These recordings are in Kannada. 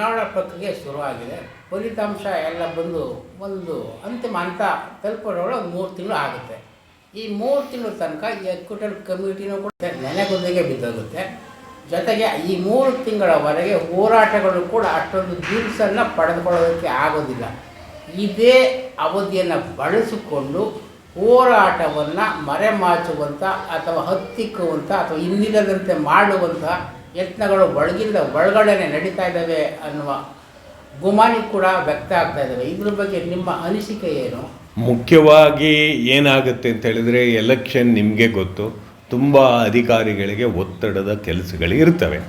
ಚುನಾವಣಾ ಪ್ರಕ್ರಿಯೆ ಶುರುವಾಗಿದೆ. ಫಲಿತಾಂಶ ಎಲ್ಲ ಬಂದು ಒಂದು ಅಂತಿಮ ಹಂತ ತಲುಪೋದ್ರೊಳಗೆ ಮೂರು ತಿಂಗಳು ಆಗುತ್ತೆ. ಈ ಮೂರು ತಿಂಗಳ ತನಕ ಈ ಎಕ್ವಿಟಲ್ ಕಮಿಟಿನೂ ಕೂಡ ನೆನೆಗೊಂದಿಗೆ ಬಿದ್ದೋಗುತ್ತೆ. ಜೊತೆಗೆ ಈ ಮೂರು ತಿಂಗಳವರೆಗೆ ಹೋರಾಟಗಳು ಕೂಡ ಅಷ್ಟೊಂದು ದಿವಸನ್ನು ಪಡೆದುಕೊಳ್ಳೋದಕ್ಕೆ ಆಗೋದಿಲ್ಲ. ಇದೇ ಅವಧಿಯನ್ನು ಬಳಸಿಕೊಂಡು ಹೋರಾಟವನ್ನು ಮರೆಮಾಚುವಂಥ ಅಥವಾ ಹತ್ತಿಕ್ಕುವಂಥ ಅಥವಾ ಇನ್ನಿಲ್ಲದಂತೆ ಮಾಡುವಂಥ ಯತ್ನಗಳು ಒಳಗಿಂದ ಒಳಗಡೆನೆ ನಡೀತಾ ಇದ್ದಾವೆ ಅನ್ನುವ ಗುಮಾನಿ ಕೂಡ ವ್ಯಕ್ತ ಆಗ್ತಾ ಇದ್ದಾವೆ. ಇದ್ರ ಬಗ್ಗೆ ನಿಮ್ಮ ಅನಿಸಿಕೆ ಏನು? ಮುಖ್ಯವಾಗಿ ಏನಾಗುತ್ತೆ ಅಂತ ಹೇಳಿದ್ರೆ ಎಲೆಕ್ಷನ್ ನಿಮಗೆ ಗೊತ್ತು. ತುಂಬ ಅಧಿಕಾರಿಗಳಿಗೆ ಒತ್ತಡದ ಕೆಲಸಗಳು ಇರ್ತವೆ.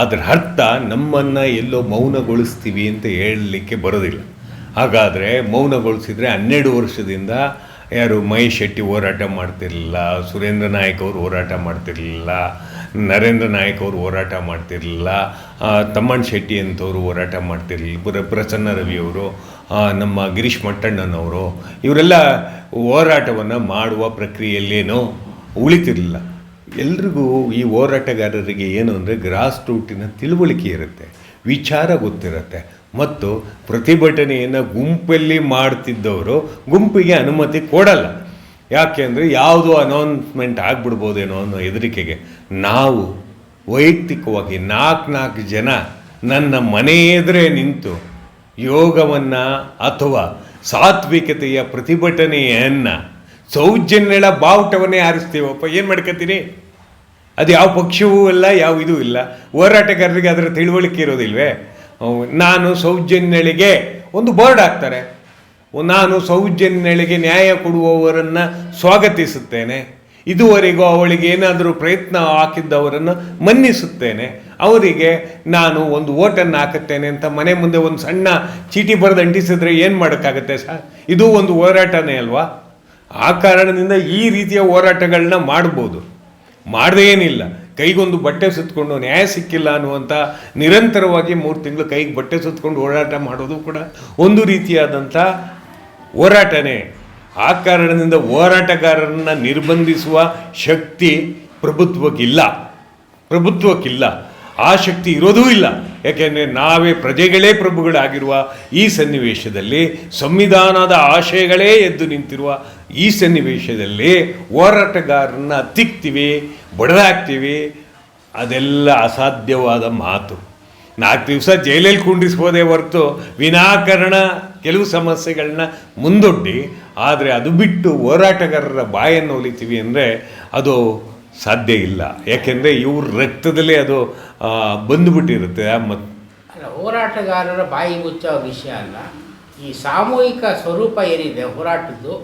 ಅದರ ಅರ್ಥ ನಮ್ಮನ್ನು ಎಲ್ಲೋ ಮೌನಗೊಳಿಸ್ತೀವಿ ಅಂತ ಹೇಳಲಿಕ್ಕೆ ಬರೋದಿಲ್ಲ. ಹಾಗಾದರೆ ಮೌನಗೊಳಿಸಿದರೆ ಹನ್ನೆರಡು ವರ್ಷದಿಂದ ಯಾರು ಮಹೇಶ್ ಶೆಟ್ಟಿ ಹೋರಾಟ ಮಾಡ್ತಿರಲಿಲ್ಲ, ಸುರೇಂದ್ರ ನಾಯಕ್ ಅವರು ಹೋರಾಟ ಮಾಡ್ತಿರಲಿಲ್ಲ ನರೇಂದ್ರ ನಾಯಕ್ ಅವರು ಹೋರಾಟ ಮಾಡ್ತಿರಲಿಲ್ಲ ತಮ್ಮಣ್ಣ ಶೆಟ್ಟಿ ಅಂತವರು ಹೋರಾಟ ಮಾಡ್ತಿರಲಿಲ್ಲ, ಪ್ರ, ಪ್ರಸನ್ನ ರವಿಯವರು ನಮ್ಮ ಗಿರೀಶ್ ಮಟ್ಟಣ್ಣನವರು ಇವರೆಲ್ಲ ಹೋರಾಟವನ್ನು ಮಾಡುವ ಪ್ರಕ್ರಿಯೆಯಲ್ಲೇನೋ ಉಳಿತಿರಲಿಲ್ಲ. ಎಲ್ರಿಗೂ ಈ ಹೋರಾಟಗಾರರಿಗೆ ಏನು ಅಂದರೆ ಗ್ರಾಸ್ ರೂಟಿನ ತಿಳುವಳಿಕೆ ಇರುತ್ತೆ, ವಿಚಾರ ಗೊತ್ತಿರುತ್ತೆ, ಮತ್ತು ಪ್ರತಿಭಟನೆಯನ್ನು ಗುಂಪಲ್ಲಿ ಮಾಡ್ತಿದ್ದವರು ಗುಂಪಿಗೆ ಅನುಮತಿ ಕೊಡಲ್ಲ. ಯಾಕೆ ಅಂದರೆ ಯಾವುದು ಅನೌನ್ಸ್ಮೆಂಟ್ ಆಗಿಬಿಡ್ಬೋದೇನೋ ಅನ್ನೋ ಹೆದರಿಕೆಗೆ. ನಾವು ವೈಯಕ್ತಿಕವಾಗಿ ನಾಲ್ಕು ನಾಲ್ಕು ಜನ ನನ್ನ ಮನೆ ಎದುರೇ ನಿಂತು ಯೋಗವನ್ನು ಅಥವಾ ಸಾತ್ವಿಕತೆಯ ಪ್ರತಿಭಟನೆಯನ್ನು ಸೌಜನ್ಯಳ ಬಾವುಟವನ್ನೇ ಆರಿಸ್ತೀವಪ್ಪ ಏನು ಮಾಡ್ಕೊತೀರಿ ಅದು ಯಾವ ಪಕ್ಷವೂ ಇಲ್ಲ ಯಾವ ಇದೂ ಇಲ್ಲ. ಹೋರಾಟಗಾರರಿಗೆ ಅದರ ತಿಳುವಳಿಕೆ ಇರೋದಿಲ್ವೇ? ನಾನು ಸೌಜನ್ಯಳಿಗೆ ಒಂದು ಬೋರ್ಡ್ ಹಾಕ್ತಾರೆ. ನಾನು ಸೌಜನ್ಯಳಿಗೆ ನ್ಯಾಯ ಕೊಡುವವರನ್ನು ಸ್ವಾಗತಿಸುತ್ತೇನೆ. ಇದುವರೆಗೂ ಅವಳಿಗೆ ಏನಾದರೂ ಪ್ರಯತ್ನ ಹಾಕಿದ್ದವರನ್ನು ಮನ್ನಿಸುತ್ತೇನೆ. ಅವರಿಗೆ ನಾನು ಒಂದು ಓಟನ್ನು ಹಾಕುತ್ತೇನೆ ಅಂತ ಮನೆ ಮುಂದೆ ಒಂದು ಸಣ್ಣ ಚೀಟಿ ಬರೆದು ಅಂಟಿಸಿದ್ರೆ ಏನು ಮಾಡೋಕ್ಕಾಗತ್ತೆ ಸರ್? ಇದು ಒಂದು ಹೋರಾಟನೇ ಅಲ್ವಾ? ಆ ಕಾರಣದಿಂದ ಈ ರೀತಿಯ ಹೋರಾಟಗಳನ್ನ ಮಾಡ್ಬೋದು. ಮಾಡದೇ ಏನಿಲ್ಲ. ಕೈಗೊಂದು ಬಟ್ಟೆ ಸುತ್ತಕೊಂಡು ನ್ಯಾಯ ಸಿಕ್ಕಿಲ್ಲ ಅನ್ನುವಂಥ ನಿರಂತರವಾಗಿ ಮೂರು ತಿಂಗಳು ಕೈಗೆ ಬಟ್ಟೆ ಸುತ್ತಕೊಂಡು ಹೋರಾಟ ಮಾಡೋದು ಕೂಡ ಒಂದು ರೀತಿಯಾದಂಥ ಹೋರಾಟನೇ. ಆ ಕಾರಣದಿಂದ ಹೋರಾಟಗಾರರನ್ನು ನಿರ್ಬಂಧಿಸುವ ಶಕ್ತಿ ಪ್ರಭುತ್ವಕ್ಕಿಲ್ಲ. ಪ್ರಭುತ್ವಕ್ಕಿಲ್ಲ. ಆ ಶಕ್ತಿ ಇರೋದೂ ಇಲ್ಲ. ಯಾಕೆಂದರೆ ನಾವೇ ಪ್ರಜೆಗಳೇ ಪ್ರಭುಗಳಾಗಿರುವ ಈ ಸನ್ನಿವೇಶದಲ್ಲಿ, ಸಂವಿಧಾನದ ಆಶಯಗಳೇ ಎದ್ದು ನಿಂತಿರುವ ಈ ಸನ್ನಿವೇಶದಲ್ಲಿ ಹೋರಾಟಗಾರರನ್ನ ತಿಕ್ತೀವಿ ಬಡದಾಕ್ತೀವಿ ಅದೆಲ್ಲ ಅಸಾಧ್ಯವಾದ ಮಾತು. ನಾಲ್ಕು ದಿವಸ ಜೈಲಲ್ಲಿ ಕುಂಡಿಸ್ಬೋದೇ ಹೊರತು ವಿನಾಕಾರಣ ಕೆಲವು ಸಮಸ್ಯೆಗಳನ್ನ ಮುಂದೊಡ್ಡಿ ಆದರೆ ಅದು ಬಿಟ್ಟು ಹೋರಾಟಗಾರರ ಬಾಯನ್ನು ಒಲಿತೀವಿ ಅಂದರೆ ಅದು ಸಾಧ್ಯ ಇಲ್ಲ. ಯಾಕೆಂದರೆ ಇವ್ರ ರಕ್ತದಲ್ಲೇ ಅದು ಬಂದುಬಿಟ್ಟಿರುತ್ತೆ. ಮತ್ತು ಅಲ್ಲ ಹೋರಾಟಗಾರರ ಬಾಯಿ ಮುಚ್ಚೋ ವಿಷಯ ಅಲ್ಲ. ಈ ಸಾಮೂಹಿಕ ಸ್ವರೂಪ ಏನಿದೆ ಹೋರಾಟದ್ದು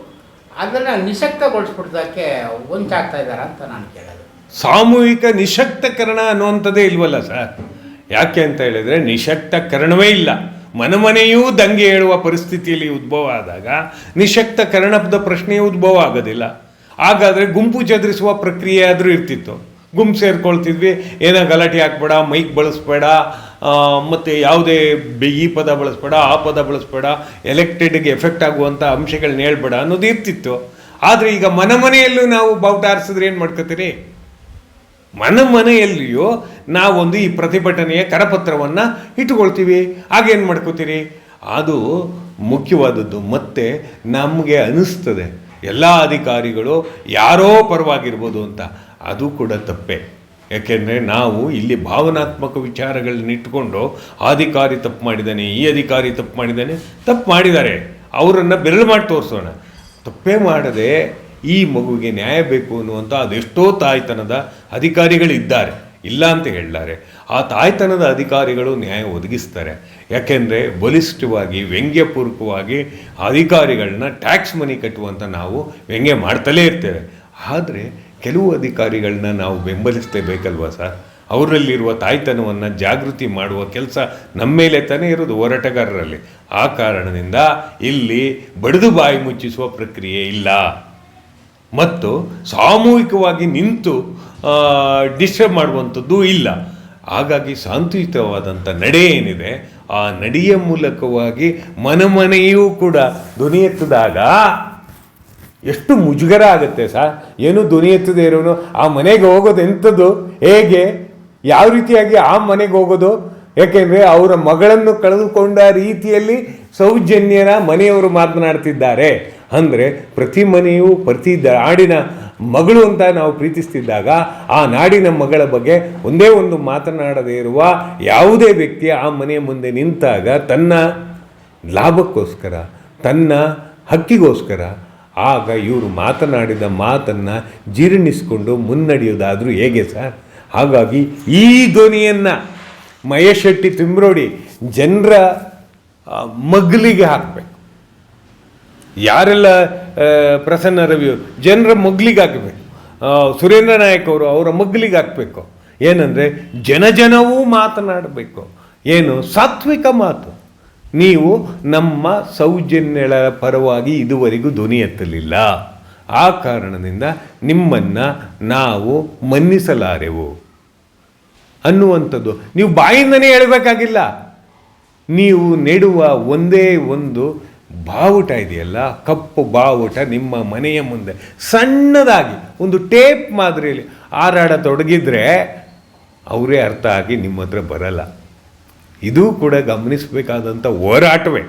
ಅದನ್ನು ನಿಶಕ್ತಗೊಳಿಸ್ಬಿಡ್ದಕ್ಕೆ ಒಂಚಾಗ್ತಾ ಇದ್ದಾರೆ ಅಂತ ನಾನು ಕೇಳೋದು. ಸಾಮೂಹಿಕ ನಿಶಕ್ತಕರಣ ಅನ್ನುವಂಥದ್ದೇ ಇಲ್ವಲ್ಲ ಸರ್? ಯಾಕೆ ಅಂತ ಹೇಳಿದರೆ ನಿಶಕ್ತಕರಣವೇ ಇಲ್ಲ. ಮನಮನೆಯೂ ದಂಗೆ ಹೇಳುವ ಪರಿಸ್ಥಿತಿಯಲ್ಲಿ ಉದ್ಭವ ಆದಾಗ ನಿಶಕ್ತ ಕರ್ಣಬ್ದ ಪ್ರಶ್ನೆಯೂ ಉದ್ಭವ ಆಗೋದಿಲ್ಲ. ಹಾಗಾದರೆ ಗುಂಪು ಚದುರಿಸುವ ಪ್ರಕ್ರಿಯೆ ಆದರೂ ಇರ್ತಿತ್ತು. ಗುಂಪು ಸೇರ್ಕೊಳ್ತಿದ್ವಿ. ಏನೋ ಗಲಾಟೆ ಹಾಕ್ಬೇಡ ಮೈಕ್ ಬಳಸ್ಬೇಡ ಮತ್ತು ಯಾವುದೇ ಈ ಪದ ಬಳಸ್ಬೇಡ, ಆ ಪದ ಬಳಸ್ಬೇಡ, ಎಲೆಕ್ಟೆಡ್ಗೆ ಎಫೆಕ್ಟ್ ಆಗುವಂಥ ಅಂಶಗಳನ್ನ ಹೇಳ್ಬೇಡ ಅನ್ನೋದು ಇರ್ತಿತ್ತು. ಆದರೆ ಈಗ ಮನೆ ಮನೆಯಲ್ಲೂ ನಾವು ಬಾವುಟ ಆರಿಸಿದ್ರೆ ಏನು ಮಾಡ್ಕೋತೀರಿ? ಮನ ಮನೆಯಲ್ಲಿಯೂ ನಾವೊಂದು ಈ ಪ್ರತಿಭಟನೆಯ ಕರಪತ್ರವನ್ನು ಇಟ್ಟುಕೊಳ್ತೀವಿ. ಆಗೇನು ಮಾಡ್ಕೋತೀರಿ? ಅದು ಮುಖ್ಯವಾದದ್ದು. ಮತ್ತೆ ನಮಗೆ ಅನಿಸ್ತದೆ. ಎಲ್ಲ ಅಧಿಕಾರಿಗಳು ಯಾರೋ ಪರವಾಗಿರ್ಬೋದು ಅಂತ. ಅದು ಕೂಡ ತಪ್ಪೆ. ಯಾಕೆಂದರೆ ನಾವು ಇಲ್ಲಿ ಭಾವನಾತ್ಮಕ ವಿಚಾರಗಳನ್ನ ಇಟ್ಕೊಂಡು ಅಧಿಕಾರಿ ತಪ್ಪು ಮಾಡಿದ್ದಾನೆ, ಈ ಅಧಿಕಾರಿ ತಪ್ಪು ಮಾಡಿದ್ದಾನೆ, ತಪ್ಪು ಮಾಡಿದ್ದಾರೆ. ಅವರನ್ನು ಬೆರಳು ಮಾಡಿ ತೋರಿಸೋಣ. ತಪ್ಪೇ ಮಾಡದೆ ಈ ಮಗುವಿಗೆ ನ್ಯಾಯ ಬೇಕು ಅನ್ನುವಂಥ ಅದೆಷ್ಟೋ ತಾಯ್ತನದ ಅಧಿಕಾರಿಗಳಿದ್ದಾರೆ. ಇಲ್ಲ ಅಂತ ಹೇಳಿದ್ದಾರೆ ಆ ತಾಯ್ತನದ ಅಧಿಕಾರಿಗಳು ನ್ಯಾಯ ಒದಗಿಸ್ತಾರೆ. ಯಾಕೆಂದರೆ ಬಲಿಷ್ಠವಾಗಿ, ವ್ಯಂಗ್ಯಪೂರ್ವಕವಾಗಿ ಅಧಿಕಾರಿಗಳನ್ನ ಟ್ಯಾಕ್ಸ್ ಮನಿ ಕಟ್ಟುವಂಥ ನಾವು ವ್ಯಂಗ್ಯ ಮಾಡ್ತಲೇ ಇರ್ತೇವೆ. ಆದರೆ ಕೆಲವು ಅಧಿಕಾರಿಗಳನ್ನ ನಾವು ಬೆಂಬಲಿಸಲೇಬೇಕಲ್ವಾ ಸರ್? ಅವರಲ್ಲಿರುವ ತಾಯ್ತನವನ್ನು ಜಾಗೃತಿ ಮಾಡುವ ಕೆಲಸ ನಮ್ಮ ಮೇಲೆ ತಾನೇ ಇರೋದು ಹೋರಾಟಗಾರರಲ್ಲಿ. ಆ ಕಾರಣದಿಂದ ಇಲ್ಲಿ ಬಡಿದು ಬಾಯಿ ಮುಚ್ಚಿಸುವ ಪ್ರಕ್ರಿಯೆ ಇಲ್ಲ. ಮತ್ತು ಸಾಮೂಹಿಕವಾಗಿ ನಿಂತು ಡಿಸ್ಟರ್ಬ್ ಮಾಡುವಂಥದ್ದು ಇಲ್ಲ. ಹಾಗಾಗಿ ಶಾಂತಿಯುತವಾದಂಥ ನಡೆ ಏನಿದೆ, ಆ ನಡೆಯ ಮೂಲಕವಾಗಿ ಮನಮನೆಯೂ ಕೂಡ ಧ್ವನಿ ಎತ್ತಿದಾಗ ಎಷ್ಟು ಮುಜುಗರ ಆಗುತ್ತೆ ಸರ್ ಏನು ಧ್ವನಿ ಎತ್ತದೇ ಇರೋನು? ಆ ಮನೆಗೆ ಹೋಗೋದು ಎಂಥದ್ದು? ಹೇಗೆ? ಯಾವ ರೀತಿಯಾಗಿ ಆ ಮನೆಗೆ ಹೋಗೋದು? ಯಾಕೆಂದರೆ ಅವರ ಮಗಳನ್ನು ಕಳೆದುಕೊಂಡ ರೀತಿಯಲ್ಲಿ ಸೌಜನ್ಯರ ಮನೆಯವರು ಮಾತನಾಡ್ತಿದ್ದಾರೆ. ಅಂದರೆ ಪ್ರತಿ ಮನೆಯೂ ಪ್ರತಿ ನಾಡಿನ ಮಗಳು ಅಂತ ನಾವು ಪ್ರೀತಿಸ್ತಿದ್ದಾಗ ಆ ನಾಡಿನ ಮಗಳ ಬಗ್ಗೆ ಒಂದೇ ಒಂದು ಮಾತನಾಡದೇ ಇರುವ ಯಾವುದೇ ವ್ಯಕ್ತಿ ಆ ಮನೆಯ ಮುಂದೆ ನಿಂತಾಗ ತನ್ನ ಲಾಭಕ್ಕೋಸ್ಕರ, ತನ್ನ ಹಕ್ಕಿಗೋಸ್ಕರ ಆಗ ಇವರು ಮಾತನಾಡಿದ ಮಾತನ್ನು ಜೀರ್ಣಿಸಿಕೊಂಡು ಮುನ್ನಡೆಯೋದಾದರೂ ಹೇಗೆ ಸರ್? ಹಾಗಾಗಿ ಈ ಧ್ವನಿಯನ್ನು ಮಹೇಶ್ ಶೆಟ್ಟಿ ತುಂಬ್ರೋಡಿ ಜನರ ಮಗಲಿಗೆ ಹಾಕಬೇಕು. ಯಾರೆಲ್ಲ ಪ್ರಸನ್ನ ರವಿ ಜನರ ಮಗ್ಲಿಗೆ ಹಾಕಬೇಕು. ಸುರೇಂದ್ರ ನಾಯಕ್ ಅವರು ಅವರ ಮಗ್ಲಿಗೆ ಹಾಕಬೇಕು. ಏನಂದರೆ ಜನಜನವೂ ಮಾತನಾಡಬೇಕು. ಏನು? ಸಾತ್ವಿಕ ಮಾತು. ನೀವು ನಮ್ಮ ಸೌಜನ್ಯಳ ಪರವಾಗಿ ಇದುವರೆಗೂ ಧ್ವನಿ ಎತ್ತಲಿಲ್ಲ. ಆ ಕಾರಣದಿಂದ ನಿಮ್ಮನ್ನು ನಾವು ಮನ್ನಿಸಲಾರೆವು. ಅನ್ನುವಂಥದ್ದು. ನೀವು ಬಾಯಿಂದನೇ ಹೇಳಬೇಕಾಗಿಲ್ಲ. ನೀವು ನೆಡುವ ಒಂದೇ ಒಂದು ಬಾವುಟ ಇದೆಯಲ್ಲ? ಕಪ್ಪು ಬಾವುಟ ನಿಮ್ಮ ಮನೆಯ ಮುಂದೆ. ಸಣ್ಣದಾಗಿ, ಒಂದು ಟೇಪ್ ಮಾದರಿಯಲ್ಲಿ ಹಾರಾಡತೊಡಗಿದ್ರೆ ಅವರೇ ಅರ್ಥ ಆಗಿ ನಿಮ್ಮ ಹತ್ರ ಬರಲ್ಲ. ಇದು ಕೂಡ ಗಮನಿಸಬೇಕಾದಂಥ ಹೋರಾಟವೇ.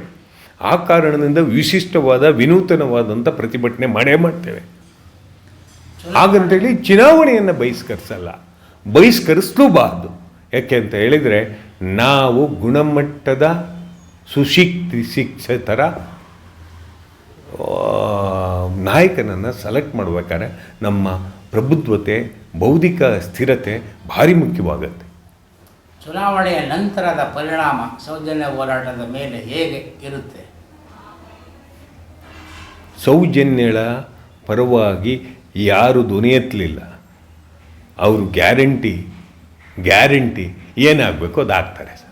ಆ ಕಾರಣದಿಂದ ವಿಶಿಷ್ಟವಾದ, ವಿನೂತನವಾದಂಥ ಪ್ರತಿಭಟನೆ ಮಾಡೇ ಮಾಡ್ತೇವೆ. ಹಾಗಂತೇಳಿ ಚುನಾವಣೆಯನ್ನು ಬಹಿಷ್ಕರಿಸಲ್ಲ. ಬಹಿಷ್ಕರಿಸಲೂಬಾರ್ದು. ಯಾಕೆ ಅಂತ ಹೇಳಿದರೆ, ನಾವು ಗುಣಮಟ್ಟದ ಸುಶಿಕ್ತಿ ನಾಯಕನನ್ನು ಸೆಲೆಕ್ಟ್ ಮಾಡಬೇಕಾದ್ರೆ ನಮ್ಮ ಪ್ರಭುತ್ವತೆ ಬೌದ್ಧಿಕ ಸ್ಥಿರತೆ ಭಾರಿ ಮುಖ್ಯವಾಗುತ್ತೆ. ಚುನಾವಣೆಯ ನಂತರದ ಪರಿಣಾಮ ಸೌಜನ್ಯ ಹೋರಾಟದ ಮೇಲೆ ಹೇಗೆ ಇರುತ್ತೆ? ಸೌಜನ್ಯಳ ಪರವಾಗಿ ಯಾರು ಧ್ವನಿ ಎತ್ತಲಿಲ್ಲ ಅವರು ಗ್ಯಾರಂಟಿ ಗ್ಯಾರಂಟಿ ಏನಾಗಬೇಕು ಅದಾಗ್ತಾರೆ ಸರ್.